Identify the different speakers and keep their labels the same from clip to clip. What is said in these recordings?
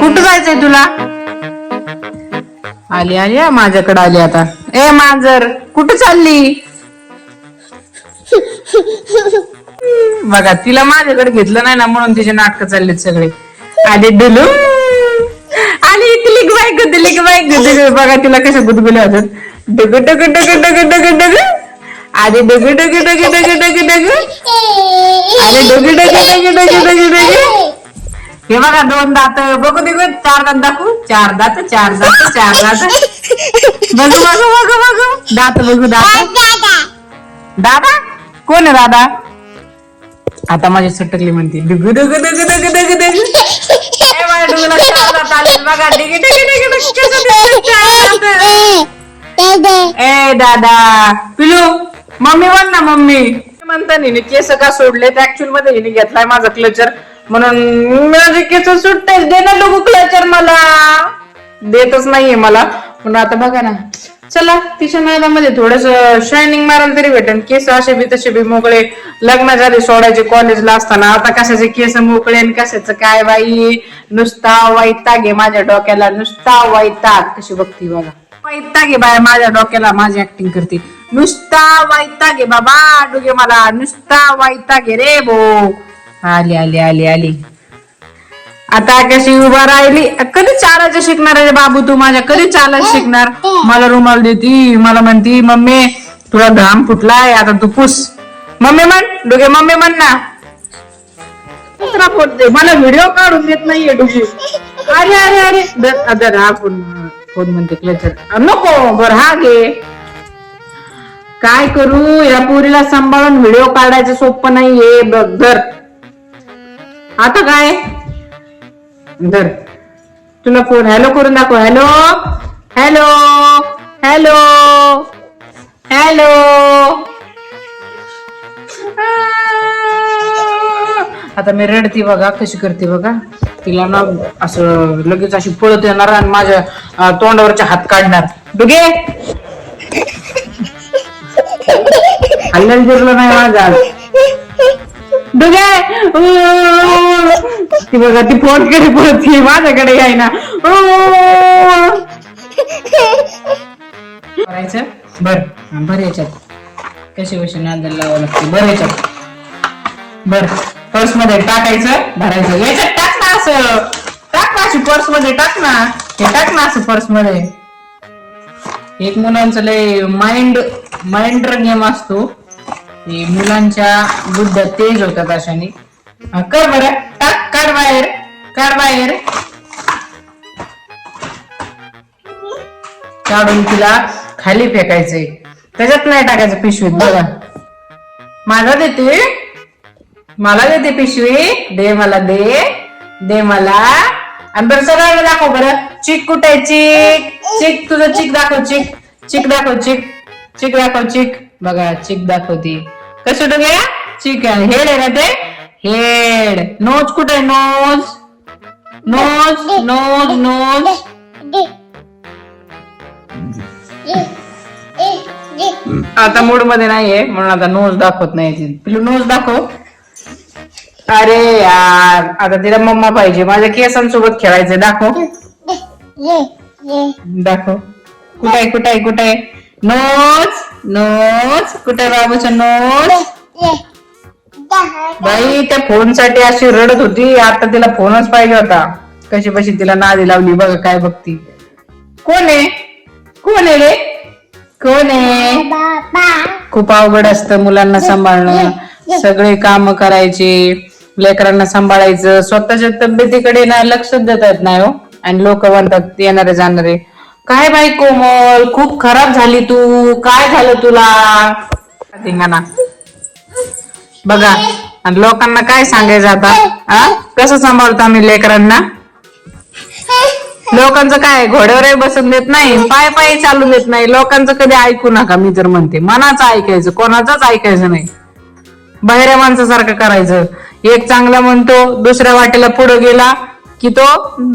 Speaker 1: कुठं जायचंय तुला आली आली हा, माझ्याकडे आली आता ए मांजर कुठं चालली बघा तिला माझ्याकडे घेतलं नाही ना म्हणून तिचे नाटक चाललेत सगळे आले डुलू आली तिलिक बाय तिलिक बाय बघा तिला कशा गुदगुल्या होतात डग डग डग डग डग डग आधी डग डग डग डग डग डग आधी डग डग डग डग डग डग हे बघा दोन दात बघू दे चार दात दाखवू चार दात चार दात चार दात बघू बघू बघू बघू दात बघू दात दादा कोण आहे दादा आता माझी सटकली म्हणते डुगु डुगु डुगु डुगु डुगु डुगु ए माझ्या डुगुला चार दात आले बघा डिगी डिगी डिगी डिगी. ए दादा पिलू मम्मी म्हण ना मम्मी म्हणता हिने केस का सोडले ऍक्च्युअलमध्ये हिने घेतलाय माझा क्लचर म्हणून माझे केस सुटतेच दे ना लोक क्लचर मला. देतच नाहीये मला. पण आता बघा ना. चला तिच्या नादामध्ये थोडस शायनिंग मारायला तरी भेटेल केस असे बी तसे बी मोकळे. लग्नाच्या आधी सोडायचे कॉलेजला असताना. आता कशाचे केस मोकळे आणि कशाचं काय बाई? नुसता वैताग आहे माझ्या डोक्याला. नुसता वैताग. कशी बघती बघा. वैताग आहे बाय माझ्या डोक्याला. माझी ऍक्टिंग करते. नुसता वैताग आहे बाबा. डुगे मला. नुसता वैताग आहे रे भो आली आली आली आली. आता कशी उभा राहिली. कधी चालायचं शिकणार आहे रे बाबू तू माझ्या? कधी चालायचं शिकणार? मला रुमाल देती मला म्हणती मम्मी तुला घाम फुटलाय आता तू पुस. मम्मी म्हण डुगे मम्मी म्हण ना. फोडते मला व्हिडिओ काढून देत नाहीये डुगे अरे अरे अरे. दर अदर हा फोन. फोन म्हणते क्लचर नको बर हा घे. काय करू या पोरीला सांभाळून व्हिडिओ काढायचं सोपं नाहीये. बघ धर. आता काय? धर. तुला फोन. हॅलो करून दाखव. हॅलो? हॅलो? हॅलो? हॅलो? आता मी रडती बघा कशी करते बघा. तिला ना असं लगेच अशी पळत येणार आणि माझ्या तोंडावरचे हात काढणार. डुगे हल्ल्याला जिरलं नाही माझा डुगे ती बघा ती फोनकडे पळती माझ्याकडे याय ना करायचं? बर. बर याच्यात. कशी कशी नांदल लावावं लागते? बर याच्यात. बर. पर्समध्ये टाकायचं भरायचं. याच्यात टाक ना असं. टाक ना अशी पर्समध्ये टाक ना. हे टाक ना असं पर्समध्ये एक मुलांचं लय माइंड माइंडर गेम असतो. ते मुलांच्या बुद्ध्या तेज होतात अशाने. हा, कर बरं. टाक काढ बाहेर. काढ बाहेर. काढून तिला खाली फेकायचंय. त्याच्यात नाही टाकायचं पिशवीत बघा. मला देते. मला देते पिशवी. दे मला दे. दे मला. आणि बरं सगळ्यांना दाखव बरं. चिक कुठे आहे चिक? चिक तुझं चिक दाखव चिक. चिक दाखव चिक. चिक दाखव चिक. बघा चिक दाखवती. कसं डोग्या चिक आहे हेड आहे ना ते? हेड. नोज कुठे आहे? नोज. Nose nose nose. आता मूडमध्ये नाहीये म्हणून आता नोज दाखवत नाही ती. पिलू नोज दाखव. अरे यार आता तिला मम्मा पाहिजे. माझ्या केसांसोबत खेळायचंय. दाखव. दाखव. कुठे आहे कुठे आहे कुठे आहे? नोज नोज कुठे आहे बाबूचा नोज बाई त्या फोनसाठी अशी रडत होती. आता तिला फोनच पाहिजे होता. कशी कशी तिला नादी लावली. बघा काय बघती. कोण आहे? कोण आहे रे? कोण आहे? खूप अवघड असतं मुलांना सांभाळणं. सगळे काम करायचे. लेकरांना सांभाळायचं. स्वतःच्या तब्येतीकडे ना लक्षच देता येत नाही हो. आणि लोक म्हणतात येणारे जाणारे. काय बाई कोमल? खूप खराब झाली तू. काय झालं तुला? धिंगाणा बघा आणि लोकांना काय सांगायचं आता? हा कसं सांभाळतो आम्ही लेकरांना? लोकांचं काय घोड्यावरही बसून देत नाही पाय पाय चालू देत नाही. लोकांचं कधी ऐकू नका मी तर म्हणते. मनाचं ऐकायचं कोणाचंच ऐकायचं नाही. बाहेर माणसासारखं करायचं. एक चांगला म्हणतो दुसऱ्या वाटेला पुढे गेला की तो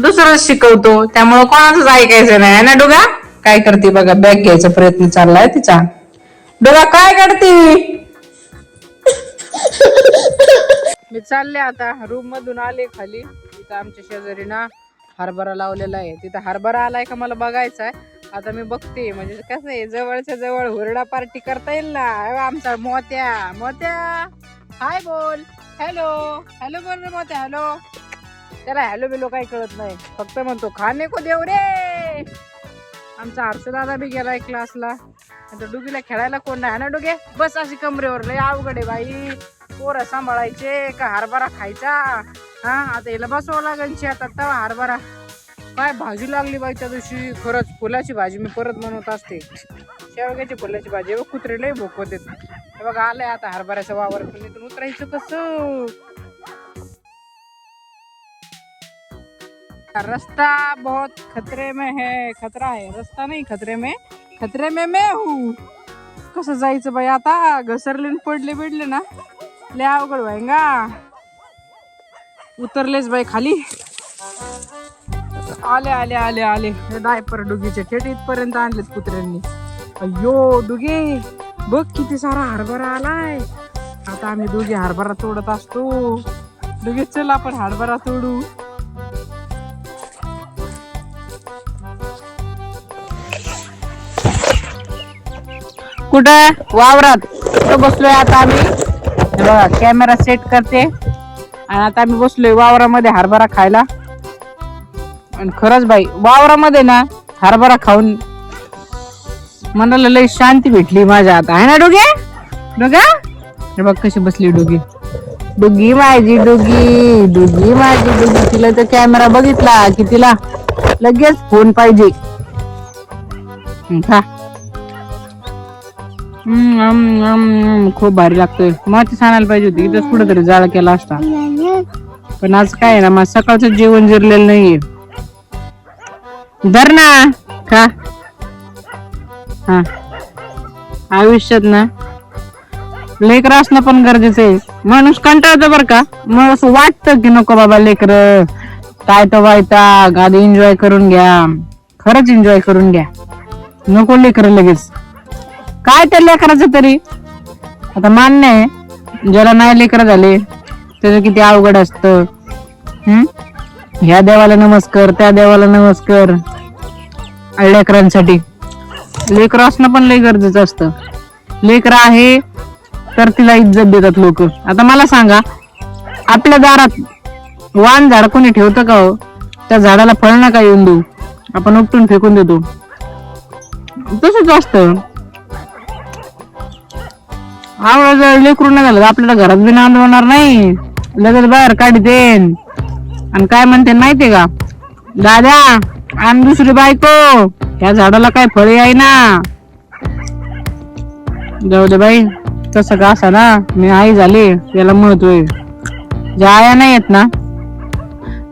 Speaker 1: दुसरंच शिकवतो. त्यामुळं कोणाचंच ऐकायचं नाही. ना डोगा? काय करते बघा बॅग घ्यायचा प्रयत्न चाललाय तिचा. डोगा काय करते? मी चालले आता रूम मधून आले खाली. इथं आमच्या शेजारी ना हरभरा लावलेला आहे. तिथं हरभरा आलाय का मला बघायचा आहे आता मी बघते. म्हणजे कसं आहे जवळच्या जवळ हुरडा पार्टी करता येईल ना? आमचा मोत्या मोत्या. हाय बोल. हॅलो हॅलो बोल रे मोत्या हॅलो त्याला हॅलो बिलो काही कळत नाही. फक्त म्हणतो खाणे को देव रे. आमचा आरसदादा दादा बी गेलाय क्लासला. आता डुगीला खेळायला कोण नाही ना डुगे? बस अशी कमरेवर. लय अवघड आहे बाई. पोरं सांभाळायचे का हरभरा खायचा? हा आता हिला बसवावं लागेल शेतात तवा हरभरा. काय भाजी लागली बाई त्या दिवशी? खरंच फुलाची भाजी मी परत बनवत असते. शेवग्याची फुलाची भाजी. बघ कुत्रे लय भूक हे बघ आलंय आता हरभऱ्याचा वावर. पण इथून उतरायचं कसं? रास्ता बहुत खतरे में है खतरा है। रस्ता नाही खतरे में खतरे में मैं हूँ। कसं जायचं बाई आता? घसरले न पडले बिडले ना? लय अवघड व्हायंगा उतरलेच बाई खाली. आले आले आले आले. डायपर डुगीचे थेट इथपर्यंत आणलेत कुत्र्यांनी. अय्यो डुगे. बघ किती सारा हरभरा आलाय. आता आम्ही दोघे हरभरा तोडत असतो. डुगे चल आपण हरभरा तोडू. कुठं वावरात. कुठं बसलोय आता आम्ही? हे बघा कॅमेरा सेट करते. आणि आता आम्ही बसलोय वावरामध्ये हरभरा खायला. आणि खरंच बाई वावरामध्ये ना हरभरा खाऊन मनाला लई शांती भेटली माझ्या आता आहे ना डोगे? डोगा? हे बघ कशी बसली डोगी. डुगी माझी डुगी डुगी माझी डुगी. तिला तर कॅमेरा बघितला की तिला लगेच फोन पाहिजे. हा खूप भारी लागतोय. माती आणायला पाहिजे होती. इथंच कुठेतरी जाळ केला असता. पण आज काय आहे ना मग सकाळचं जेवण जिरलेलं नाहीये. धर ना. का हा. आयुष्यात ना लेकर असणं पण गरजेचं आहे. माणूस कंटाळतो बर का. मग असं वाटतं की नको बाबा लेकर. काय तो वायता आधी एन्जॉय करून घ्या. खरंच एन्जॉय करून घ्या. नको लेकर लगेच. काय त्या लेकराचं तरी? आता मान्य आहे. ज्याला नाही लेकर झाले त्याचं किती अवघड असतं. ह्या देवाला नमस्कार त्या देवाला नमस्कार. लेकरांसाठी. लेकर असणं पण लय गरजेचं असतं. लेकर आहे तर तिला इज्जत देतात लोक. आता मला सांगा आपल्या दारात वान झाड कोणी ठेवतं का हो? त्या झाडाला फळ नका येऊन देऊ. आपण उपटून फेकून देतो. तसंच असतं. आवडा जर लेकरू नाही झालं. आपल्याला घरात बी नांद होणार नाही. लगेच बाहेर काढ देन आणि काय म्हणते माहितीये का? दादा आणि दुसरी बायको. या झाडाला काय फळे आहे ना? जाऊ दे बाई. तसं का असा ना? मी आई झाली. याला महत्त्व आहे. ज्या आया नाही येत ना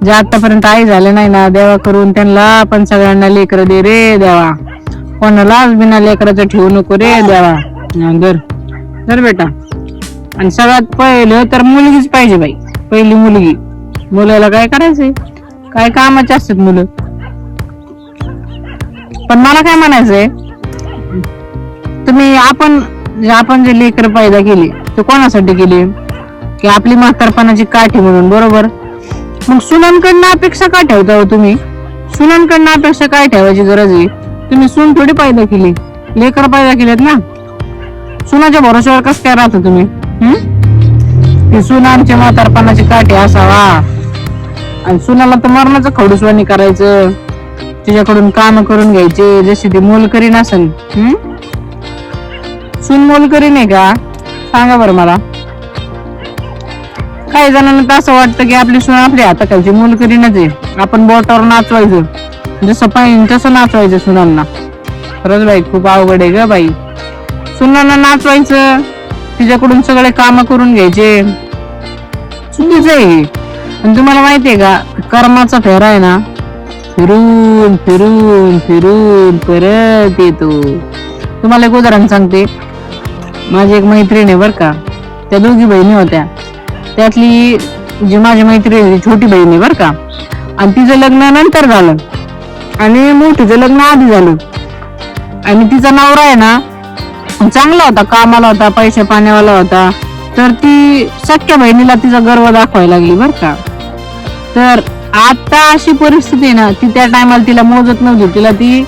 Speaker 1: ज्या आतापर्यंत आई झाले नाही ना देवा करून त्यांना पण सगळ्यांना लेकर दे रे देवा. कोणालाच बिना लेकराचं ठेवू नको रे देवा. तर बेटा. आणि सगळ्यात पहिलं तर मुलगीच पाहिजे बाई. पहिली मुलगी. मुलाला काय करायचंय? काय कामाचे असतात मुलं? पण मला काय म्हणायचंय? तुम्ही आपण जे आपण जे लेकर पैदा केली ते कोणासाठी केली? की आपली म्हातारपणाची काठी म्हणून बरोबर? मग सुनांकडनं अपेक्षा काय ठेवता हो तुम्ही? सुनांकडनं अपेक्षा काय ठेवायची गरज आहे? तुम्ही सून थोडी पैदा केली. लेकर पैदा केलेत ना? सुनाच्या भरोश्यावर कस काय राहता तुम्ही? हम्म? ती आमच्या म्हातारपणाची काठी असावा. आणि सुनाला तर मरणाचं खडूसवाणी करायचं. तिच्याकडून काम करून घ्यायचे. जशी ती मोल करीन असेल सुन मोल करीन आहे का? सांगा बरं मला. काही जणांना तर असं वाटतं की आपली सून आपल्या हाताखालची मोल करीनच आहे आपण बोटावर नाचवायचं. जसं पाहिजे तसं नाचवायचं सुनांना. खरंच बाई खूप अवघड आहे ग बाई. सुनांना नाचवायचं तिच्याकडून सगळे काम करून घ्यायचे. चुकीचं आहे आणि तुम्हाला माहितीये का कर्माचा फेरा आहे ना फिरून फिरून फिरून परत येतो. तुम्हाला एक उदाहरण सांगते. माझी एक मैत्रीण आहे बर का. त्या दोघी बहिणी होत्या. त्यातली जी माझी मैत्रीण आहे छोटी बहीण आहे बर का. आणि तिचं लग्न नंतर झालं. आणि मोठीचं लग्न आधी झालं. आणि तिचा नवरा आहे ना चांगला होता कामाला होता पैसे पाण्यावाला होता. तर ती सख्या बहिणीला तिचा गर्व दाखवायला लागली बर का. तर आता अशी परिस्थिती आहे ना ती त्या टायमाला तिला मोजत नव्हती. तिला ती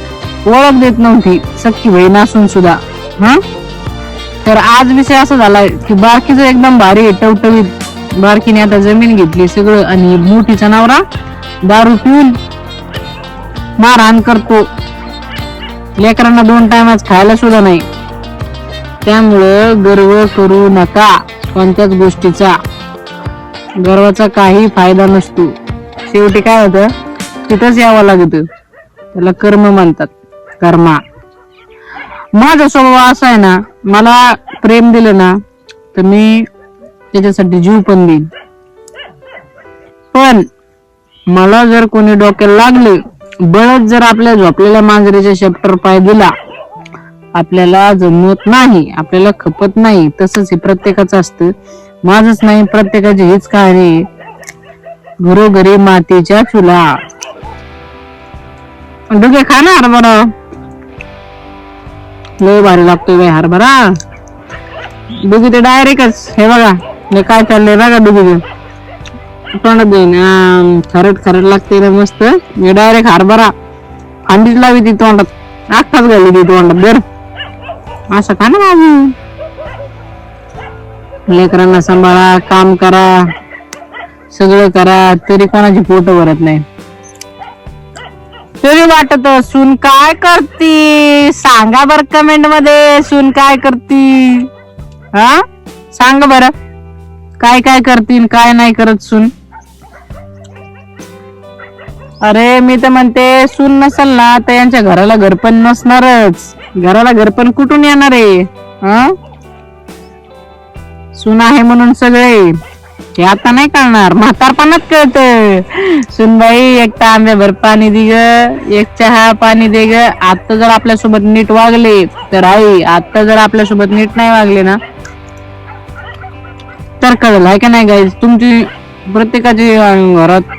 Speaker 1: ओळख देत नव्हती सख्खी बहीण असून सुद्धा. हा? तर आज विषय असा झालाय की बारकीचं एकदम भारी आहे, टवटवीत. बारकीने आता जमीन घेतली सगळं आणि मोठीचा नवरा दारू पिऊन मारहाण करतो. लेकरांना दोन टायमाच खायला सुद्धा नाही. त्यामुळं गर्व करू नका कोणत्याच गोष्टीचा. गर्वाचा काही फायदा नसतो. शेवटी काय होतं? तिथंच यावं लागत. त्याला कर्म म्हणतात. कर्मा. माझा स्वभाव असा आहे ना मला प्रेम दिलं ना तर मी त्याच्यासाठी जीव पण देईन. पण मला जर कोणी डोक्याला लागले बळच जर आपल्या झोपलेल्या मांजरीच्या शेप्टर पाय दिला आपल्याला जमवत नाही आपल्याला खपत नाही तसंच हे प्रत्येकाचं असतं. माझच नाही प्रत्येकाची हीच कहाणी घरोघरी मातीच्या चुला. डुगे खा ना हरभरा. लय भारी लागतोय बाई हरभरा. डुगी ते डायरेक्टच हे बघा हे काय चाललंय बघा डुगी तोंडात देईन. खरट खरट लागते ना मस्त. मी डायरेक्ट हरभरा. अंडीच लावी ती तोंडात. आखाच घाली ती तोंडात. बरं असं का ना बाबू लेकरांना सांभाळा काम करा सगळं करा तरी कोणाची पोट भरत नाही. तरी वाटत सून काय करती? सांगा बर कमेंटमध्ये सून काय करती? हा? सांग बर. काय काय करतील काय नाही करत सून? अरे मी तर म्हणते सून नसल ना तर यांच्या घराला घर पण नसणारच. घराला घर पण कुठून येणार आहे? हा? आहे म्हणून सगळे. हे आता नाही कळणार. म्हातारपणात कळत सुनबाई एक तांब्याभर पाणी दे ग. एक चहा पाणी दे ग. आता जर आपल्यासोबत नीट वागले तर आई आता जर आपल्यासोबत नीट नाही वागले ना तर कळलं आहे का नाही गाईज तुमची प्रत्येकाची घरात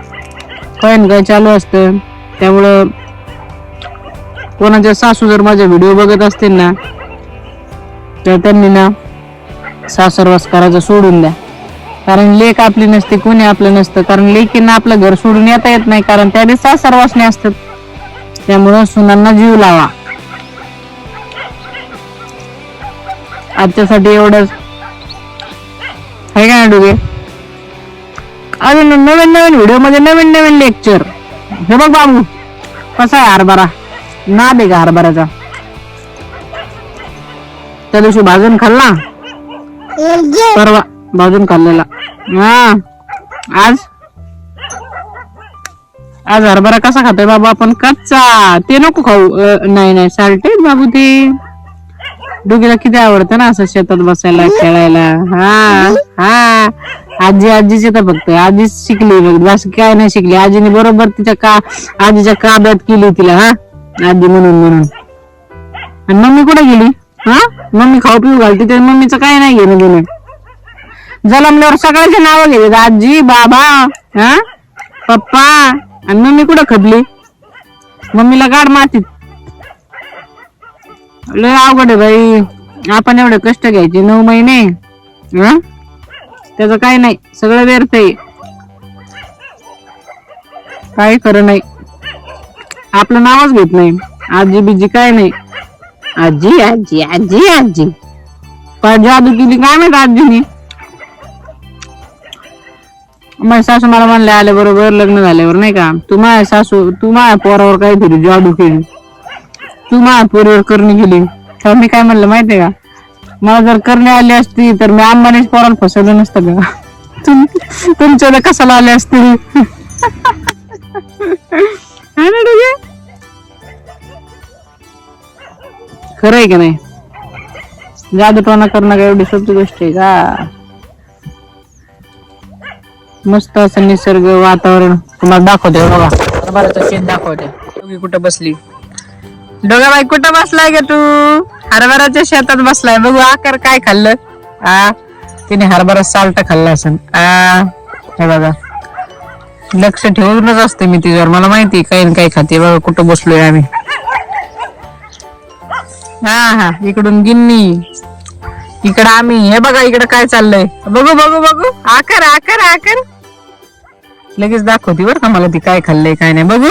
Speaker 1: काय काय चालू असतं. त्यामुळं कोणाच्या सासू जर माझे व्हिडिओ बघत असतील ना तर त्यांनी ना सासरवास करायचं सोडून द्या. कारण लेख आपली नसते कोणी आपलं नसतं. कारण लेकींना आपलं घर सोडून येता येत नाही कारण त्याने बी सासरवासने असतात. त्यामुळं सुनांना जीव लावा. आजच्यासाठी एवढंच. आहे का ना डुगे अजून नवीन नवीन व्हिडिओमध्ये नवीन नवीन लेक्चर हे बघ बाबू कसा आहे हरभरा? ना दे का हरभऱ्याचा? त्या दिवशी भाजून खाल्ला? परवा भाजून खाल्लेला. हा. आज? आज हरभरा कसा खातोय बाबा आपण? कच्चा. ते नको खाऊ. नाही नाही. साल्टे बाबू ते. डोकीला किती आवडतं ना असं शेतात बसायला खेळायला. हा हा. आजी आजी येतं फक्त. आजीच शिकली. बघ बस काय नाही शिकली. आजीने बरोबर तिच्या का आजीच्या काब्यात केली तिला हा. आधी म्हणून म्हणून. आणि मम्मी कुठे गेली? हा? मम्मी खाऊ पिऊ घालते तर मम्मीचं काय नाही घेणं घेणं जलमल्यावर सगळ्याचे नाव घेते आजी बाबा हा? पप्पा. आणि मम्मी कुठं खपली? मम्मीला गाड मातीत. लय अवघड आहे बाई. आपण एवढे कष्ट घ्यायचे. नऊ महिने. हा? त्याचं काय नाही. सगळं व्यर्थ आहे. काय खरं नाही. आपलं नावच घेत नाही. आजी बिजी काय नाही. आजी आजी आजी आजी. पण जादू केली काय माहीत आजीने? माझ्या सासू मला म्हणले आले बरोबर लग्न झाल्यावर नाही का तू माझ्या सासू तू माझ्या पोरावर काहीतरी जादू केली. तू माझ्या पोरीवर करणी केली. तर मी काय म्हणलं माहितीये का? मला जर करणे आली असती तर मी अंबानीच पोराला फसवलं नसतं का? तुम- तुमच्याला कशाला आले असते? है ना डुगे? खरं आहे का नाही? जादूटोना करणं काय एवढी सोपी गोष्ट आहे का? मस्त असं निसर्ग वातावरण. तुम्हाला दाखवते बघा. हरभऱ्याचं शेत दाखवते. तुम्ही कुठं बसली? डोगा बाई कुठं बसलाय ग तू? हरभऱ्याच्या शेतात बसलाय. बघू आकार काय खाल्लं? आ? तिने हरभरा साल्ट खाल्ला असेल. आ? हे बघा. लक्ष ठेवूनच असते मी तिच्यावर. मला माहिती काही ना काही खाते बघा कुठं बसलोय आम्ही. हा हा इकडून गिन्नी. इकडं आम्ही. हे बघा इकडं काय चाललंय. बघू बघू बघू. आकर आकर आकर लगेच दाखवते बरं का मला ती काय खाल्लंय काय नाही. बघू.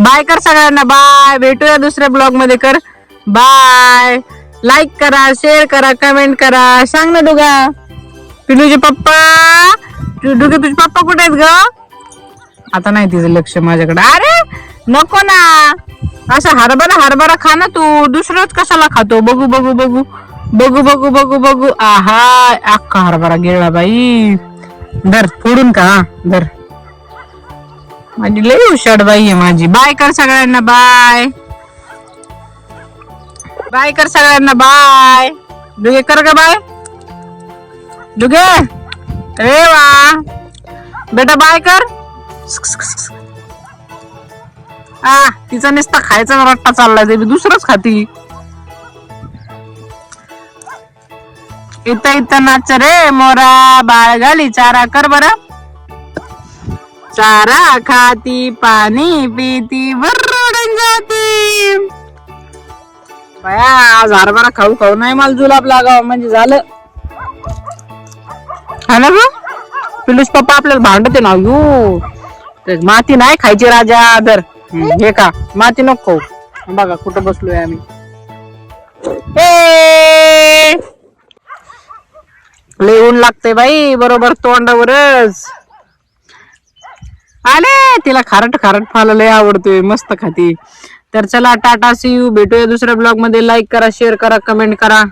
Speaker 1: बाय कर सगळ्यांना. बाय भेटूया दुसऱ्या ब्लॉगमध्ये कर. बाय लाईक करा शेअर करा कमेंट करा. सांग ना डुगा. पिलूचे पप्पा. डुगे तुझे पप्पा कुठे आहेत ग? आता नाही तिचं लक्ष माझ्याकडे. अरे नको ना. असं हरभरा हरभरा खा ना तू. दुसरंच कशाला खातो? बघू बघू बघू. बघू बघू बघू बघू. आहा अख्खा हरभरा गेला बाई. धर फोडून का धर. माझी लई हुशार बाई आहे माझी. बाय कर सगळ्यांना बाय. बाय कर सगळ्यांना बाय. दुगे कर का बाय. दुगे ए वा. बेटा बाय कर. आ तिचा नुसता खायचा रट्टा चाललाय ते दुसरंच खाती. इथं इथं नाच रे मोरा बाळ घाली चारा कर बर. चारा खाती पाणी पिती बरडून जाती. बया आज हरभरा खाऊ खाऊ नाही मला जुलाब लागाव म्हणजे झालं. हा ना पिलूस पप्पा आपल्याला भांडते ना यू माती नाही खायची राजा दर हम्म, हे का? माती नको खाऊ. बघा कुठं बसलोय आम्ही. ए! लय ऊन लागते बाई बरोबर तोंडावरच. आले तिला खारट खारट फाला लय आवडतोय मस्त खाती. तर चला टाटा सी यू भेटूया दुसऱ्या ब्लॉगमध्ये. लाईक करा शेअर करा कमेंट करा.